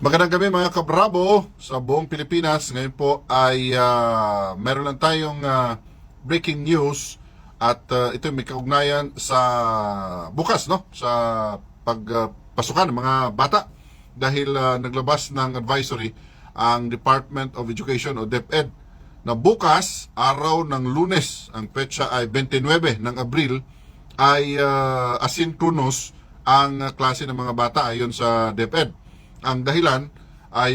Magandang gabi mga kabrabo sa buong Pilipinas. Ngayon po ay ah, meron lang tayong ah, breaking news at ah, ito may kaugnayan sa bukas no sa pagpasukan ng mga bata dahil ah, naglabas ng advisory ang Department of Education o DepEd na bukas araw ng Lunes ang petsa ay 29 ng Abril ay uh, asynchronous ang klase ng mga bata ayon sa DepEd. Ang dahilan ay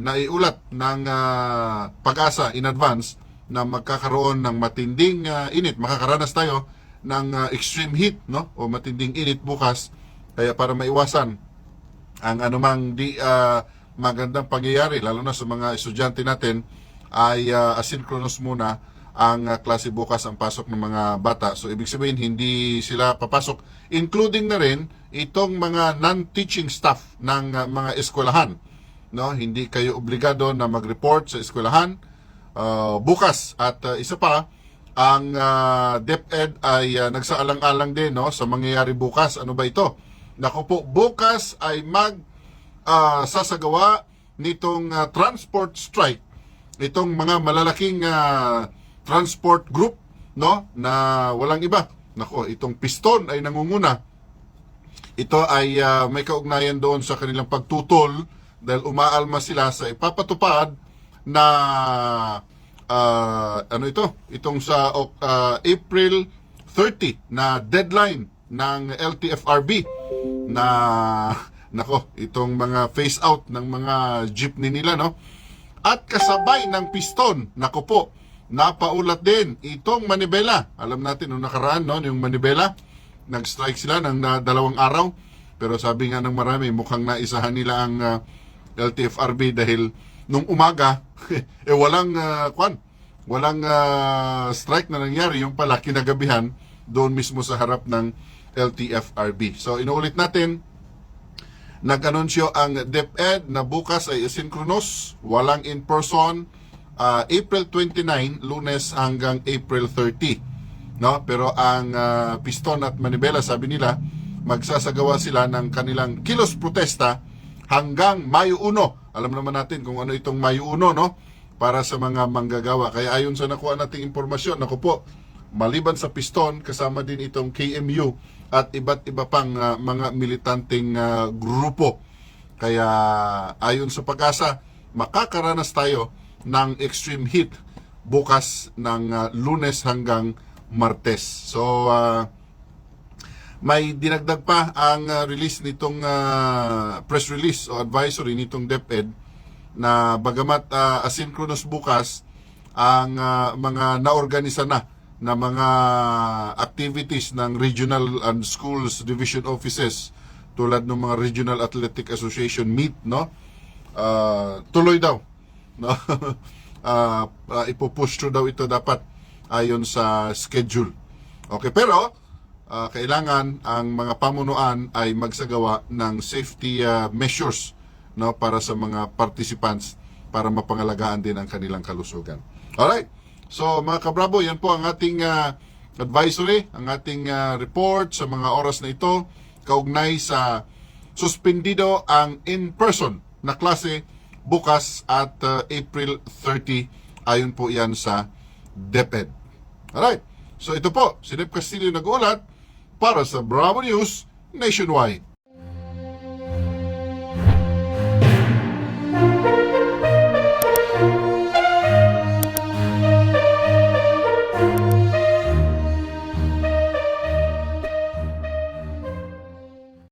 naiulat ng ah, pag-asa in advance na magkakaroon ng matinding ah, init. Makakaranas tayo ng ah, extreme heat no o matinding init bukas kaya para maiwasan ang anumang di ah, magandang pangyayari lalo na sa mga estudyante natin ay ah, asynchronous muna ang ah, klase bukas ang pasok ng mga bata. So ibig sabihin hindi sila papasok including na rin itong mga non-teaching staff ng ah, mga eskwelahan. No, hindi kayo obligado na mag-report sa eskwelahan ah, bukas at ah, isa pa ang ah, DepEd ay ah, nagsaalang-alang din no sa mangyayari bukas. Ano ba ito? Nako po, bukas ay mag ah, sasagawa nitong ah, transport strike itong mga malalaking ah, transport group no na walang iba. Nako itong piston ay nangunguna. Ito ay ah, may kaugnayan doon sa kanilang pagtutol dahil umaalma sila sa ipapatupad na ah, ano ito? Itong sa ah, April 30 na deadline ng LTFRB na nako itong mga phase out ng mga jeepney nila no? At kasabay ng piston nako po napaulat din itong manibela. Alam natin nung nakaraan no yung manibela nag-strike sila ng na, dalawang araw. Pero sabi nga ng marami mukhang naisahan nila ang ah, LTFRB dahil nung umaga eh walang ah, kwan walang ah, strike na nangyari yung pala kinagabihan doon mismo sa harap ng LTFRB so inuulit natin Nag-anunsyo ang DepEd na bukas ay asynchronous, walang in-person, ah, April 29, lunes hanggang April 30. No? Pero ang ah, Piston at Manibela, sabi nila, magsasagawa sila ng kanilang kilos protesta hanggang Mayo 1. Alam naman natin kung ano itong Mayo 1, no? Para sa mga manggagawa. Kaya ayon sa nakuha nating impormasyon, naku po, maliban sa Piston, kasama din itong KMU at iba't iba pang ah, mga militanteng ah, grupo. Kaya ayon sa pag-asa, makakaranas tayo ng extreme heat bukas ng ah, lunes hanggang martes. So, ah, may dinagdag pa ang ah, release nitong ah, press release o advisory nitong DepEd na bagamat ah, asynchronous bukas ang ah, mga naorganisa na na mga activities ng regional and schools division offices tulad ng mga Regional Athletic Association meet no Ah, tuloy daw no Ah, ah, ipupush through daw ito dapat ayon sa schedule okay pero ah, kailangan ang mga pamunuan ay magsagawa ng safety ah, measures no para sa mga participants para mapangalagaan din ang kanilang kalusugan. Alright. So mga kabrabo, yan po ang ating ah, advisory, ang ating ah, report sa mga oras na ito kaugnay sa suspendido ang in-person na klase bukas at ah, April 30 ayon po yan sa DepEd. Alright. So ito po, si Rep Castillo nag-uulat para sa Bravo News Nationwide.